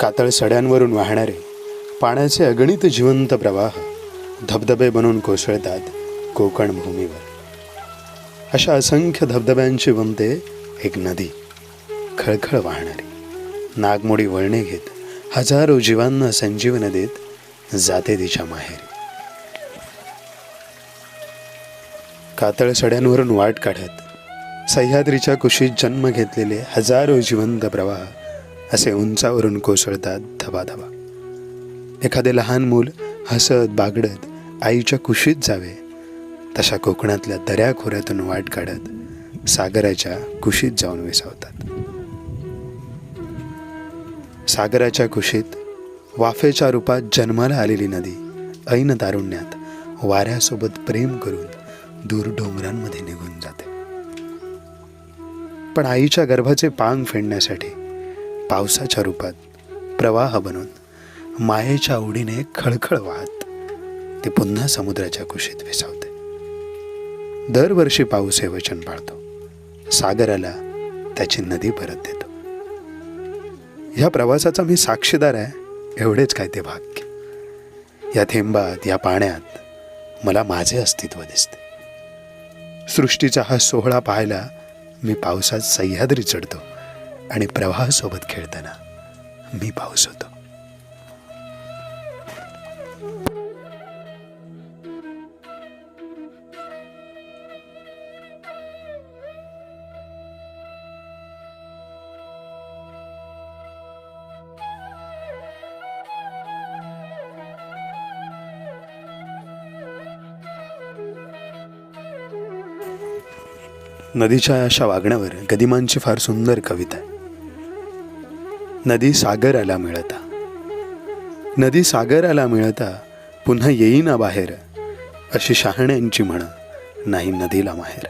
कातळ सड्यांवरून वाहणारे पाण्याचे अगणित जिवंत प्रवाह धबधबे बनून कोसळतात कोकण भूमीवर. अशा असंख्य धबधब्यांची बनते एक नदी खळखळ वाहणारी. नागमोडी वळणे घेत हजारो जीवांना संजीवन देत जाते तिच्या माहेरी. कातळ सड्यांवरून वाट काढत सह्याद्रीच्या कुशीत जन्म घेतलेले हजारो जिवंत प्रवाह असे उंचावरून कोसळतात धबाधबा. एखादे लहान मूल हसत बागडत आईच्या कुशीत जावे. तशा कोकणातल्या दऱ्याखोऱ्यातून वाट काढत सागराच्या कुशीत जाऊन विसावतात. सागराच्या कुशीत वाफेच्या रूपात जन्माला आलेली नदी ऐन तारुण्यात वाऱ्यासोबत प्रेम करून दूर डोंगरांमध्ये निघून जाते. पण आईच्या गर्भाचे पांग फेडण्यासाठी पावसाच्या रूपात प्रवाह बनून मायेच्या ओढीने खळखळ वाहत ते पुन्हा समुद्राच्या कुशीत विसावते. दरवर्षी पाऊस हे वचन पाळतो. सागराला त्याची नदी परत देतो. ह्या प्रवासाचा मी साक्षीदार आहे एवढेच काय ते भाग्य. या थेंबात या पाण्यात मला माझे अस्तित्व दिसते. सृष्टीचा हा सोहळा पाहायला मी पावसात सह्याद्री चढतो. आणि प्रवाहासोबत खेळताना मी पाऊस होतो. नदीच्या अशा वागण्यावर गदिमांची फार सुंदर कविता आहे. नदी सागराला मिळता. नदी सागराला मिळता पुन्हा येईना बाहेर अशी शहाण्यांची म्हण नाही नदीला माहेर.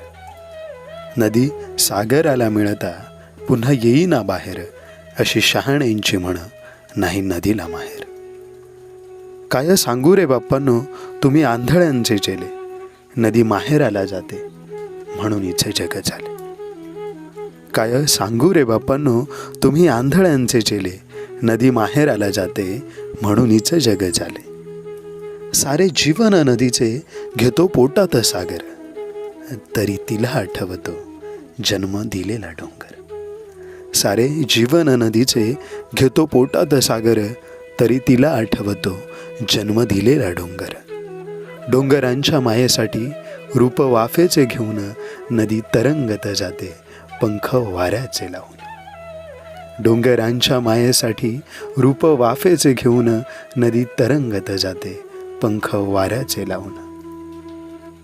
नदी सागराला मिळता पुन्हा येईना बाहेर अशी शहाण्यांची म्हण नाही नदीला माहेर. काय सांगू रे बाप्पांनो तुम्ही आंधळ्यांचे चेले. नदी माहेराला जाते म्हणून इथे जग झाले. काय सांगू रे बाप्पांनो तुम्ही आंधळ्यांचे चेले. नदी माहेराला जाते म्हणून जग झाले. सारे जीवन नदीचे घेतो पोटात सागर. तरी तिला आठवतो जन्म दिलेला डोंगर. सारे जीवन नदीचे घेतो पोटात सागर तरी तिला आठवतो जन्म दिलेला डोंगर. डोंगरांच्या मायेसाठी रूप वाफेचे घेऊन नदी तरंगत जाते. पंख वाऱ्याचे लावून. डोंगरांच्या मायेसाठी रूप वाफेचे घेऊन नदी तरंगत जाते पंख वाऱ्याचे लावून.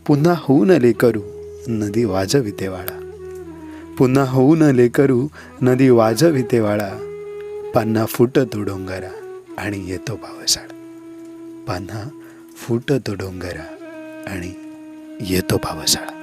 पुन्हा होऊन लेकरू नदी वाजविते वाळा. पुन्हा होऊन लेकरू नदी वाजविते वाळा. पान्हा फुटतो डोंगरा आणि येतो पावसाळा. पान्हा फुटतो डोंगरा आणि येतो पावसाळा.